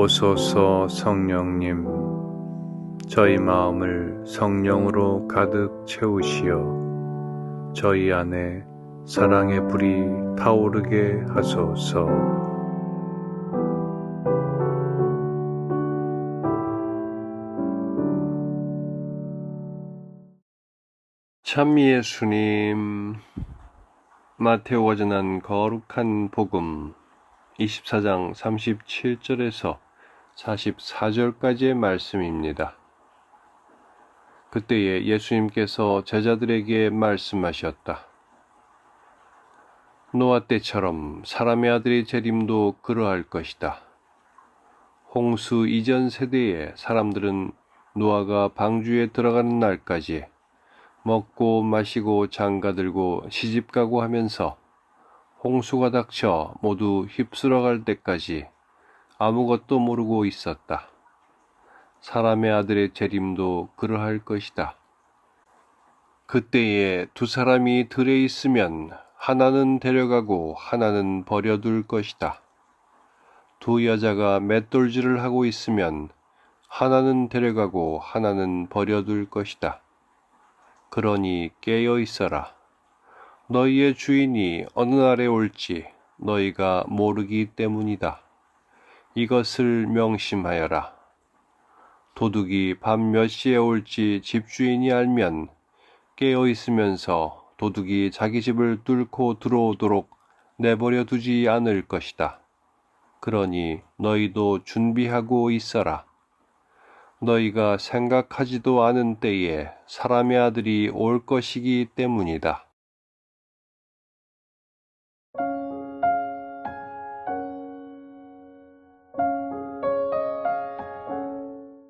오소서 성령님, 저희 마음을 성령으로 가득 채우시어 저희 안에 사랑의 불이 타오르게 하소서. 참 예수님, 마테오가 전한 거룩한 복음 24장 37절에서 44절까지의 말씀입니다. 그때에 예수님께서 제자들에게 말씀하셨다. 노아 때처럼 사람의 아들의 재림도 그러할 것이다. 홍수 이전 세대의 사람들은 노아가 방주에 들어가는 날까지 먹고 마시고 장가들고 시집가고 하면서 홍수가 닥쳐 모두 휩쓸어갈 때까지 아무것도 모르고 있었다. 사람의 아들의 재림도 그러할 것이다. 그때에 두 사람이 들에 있으면 하나는 데려가고 하나는 버려둘 것이다. 두 여자가 맷돌질을 하고 있으면 하나는 데려가고 하나는 버려둘 것이다. 그러니 깨어 있어라. 너희의 주인이 어느 날에 올지 너희가 모르기 때문이다. 이것을 명심하여라. 도둑이 밤 몇 시에 올지 집주인이 알면 깨어 있으면서 도둑이 자기 집을 뚫고 들어오도록 내버려 두지 않을 것이다. 그러니 너희도 준비하고 있어라. 너희가 생각하지도 않은 때에 사람의 아들이 올 것이기 때문이다.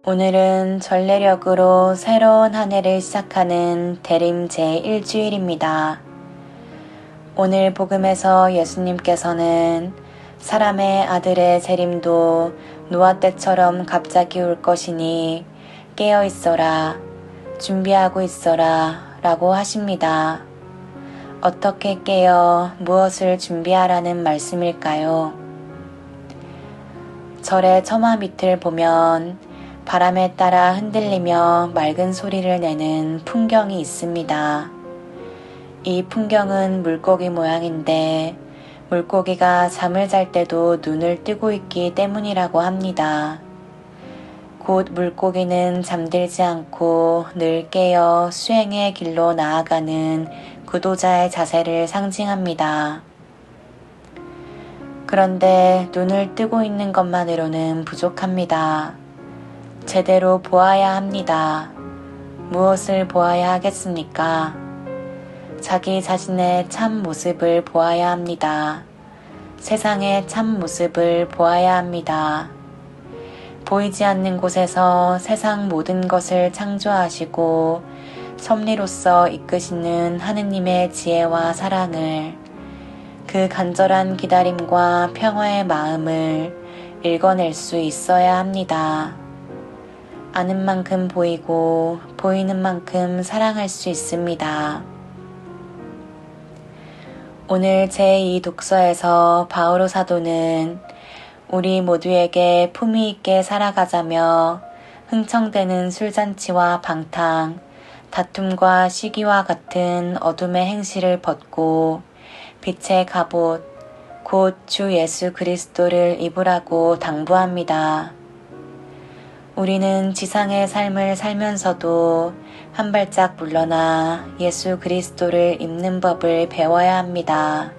오늘은 전례력으로 새로운 한 해를 시작하는 대림 제1주일입니다. 오늘 복음에서 예수님께서는 사람의 아들의 재림도 노아 때처럼 갑자기 올 것이니 깨어 있어라, 준비하고 있어라 라고 하십니다. 어떻게 깨어 무엇을 준비하라는 말씀일까요? 절의 처마 밑을 보면 바람에 따라 흔들리며 맑은 소리를 내는 풍경이 있습니다. 이 풍경은 물고기 모양인데 물고기가 잠을 잘 때도 눈을 뜨고 있기 때문이라고 합니다. 곧 물고기는 잠들지 않고 늘 깨어 수행의 길로 나아가는 구도자의 자세를 상징합니다. 그런데 눈을 뜨고 있는 것만으로는 부족합니다. 제대로 보아야 합니다. 무엇을 보아야 하겠습니까? 자기 자신의 참 모습을 보아야 합니다. 세상의 참 모습을 보아야 합니다. 보이지 않는 곳에서 세상 모든 것을 창조하시고 섭리로서 이끄시는 하느님의 지혜와 사랑을 그 간절한 기다림과 평화의 마음을 읽어낼 수 있어야 합니다. 아는 만큼 보이고 보이는 만큼 사랑할 수 있습니다. 오늘 제2 독서에서 바오로 사도는 우리 모두에게 품위 있게 살아가자며 흥청대는 술잔치와 방탕, 다툼과 시기와 같은 어둠의 행실을 벗고 빛의 갑옷, 곧 주 예수 그리스도를 입으라고 당부합니다. 우리는 지상의 삶을 살면서도 한 발짝 물러나 예수 그리스도를 입는 법을 배워야 합니다.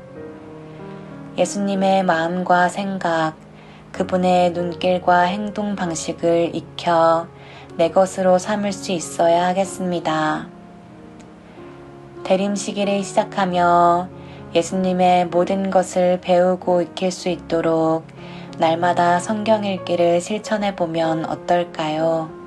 예수님의 마음과 생각, 그분의 눈길과 행동 방식을 익혀 내 것으로 삼을 수 있어야 하겠습니다. 대림 시기를 시작하며 예수님의 모든 것을 배우고 익힐 수 있도록 날마다 성경 읽기를 실천해 보면 어떨까요?